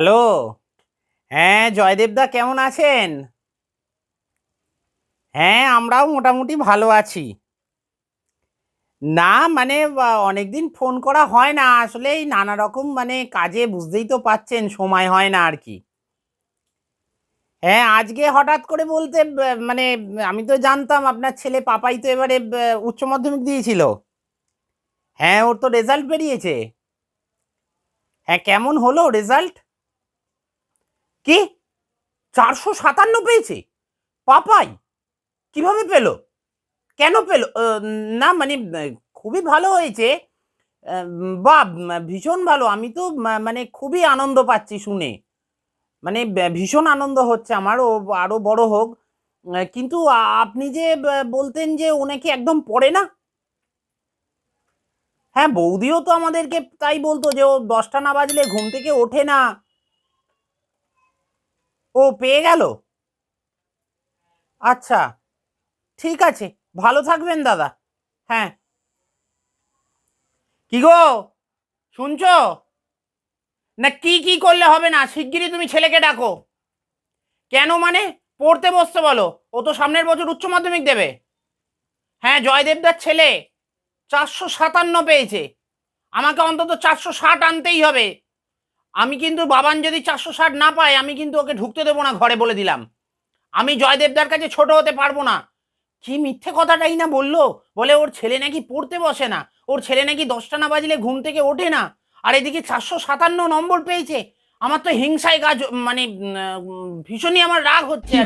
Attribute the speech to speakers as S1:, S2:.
S1: Hello. হ্যাঁ জয়দেবদা কেমন আছেন? হ্যাঁ আমরাও মোটামুটি ভালো আছি। না মানে অনেকদিন ফোন করা হয় না। আসলে এই নানা রকম মানে কাজে বুঝতেই তো পাচ্ছেন, সময় হয় না আর কি। হ্যাঁ আজকে হঠাৎ করে বলতে মানে আমি তো জানতাম, আপনার ছেলে পাপাই তো এবারে উচ্চ মাধ্যমিক দিয়েছিল। হ্যাঁ ওর তো রেজাল্ট বেরিয়েছে। হ্যাঁ কেমন হলো রেজাল্ট কি? চারশো সাতান্ন পেয়েছে পাপাই, কীভাবে পেল? কেন পেল? না মানে খুবই ভালো হয়েছে। বা ভীষণ ভালো। আমি তো মানে খুবই আনন্দ পাচ্ছি শুনে। মানে ভীষণ আনন্দ হচ্ছে আমার। ও আরও বড় হোক। কিন্তু আপনি যে বলতেন যে, ও নাকি একদম পড়ে না? হ্যাঁ বৌদিও তো আমাদেরকে তাই বলতো যে, ও দশটা না বাজলে ঘুম থেকে ওঠে না। ও পেয়ে গেল? আচ্ছা ঠিক আছে, ভালো থাকবেন দাদা। হ্যাঁ। কি গো? শুনছো? না কি কি করলে হবে না? শিগগিরই তুমি ছেলেকে ডাকো। কেন মানে? পড়তে বসতে বলো। ও তো সামনের বছর উচ্চ মাধ্যমিক দেবে। হ্যাঁ জয়দেবদার ছেলে। চারশো সাতান্ন পেয়েছে। আমাকে অন্তত চারশো ষাট আনতেই হবে। আমি কিন্তু বাবান যদি চারশো ষাট না পায়, আমি কিন্তু ওকে ঢুকতে দেবো না ঘরে বলে দিলাম। আমি জয়দেবদার কাছে ছোট হতে পারব না। কি মিথ্যে কথাটাই না বলল? বলে ওর ছেলে নাকি পড়তে বসে না। ওর ছেলে নাকি দশটা না বাজলে ঘুম থেকে ওঠে না। আর এদিকে চারশো সাতান্ন নম্বর পেয়েছে। আমার তো হিংসায় গাছ মানে ভীষণই আমার রাগ হচ্ছে।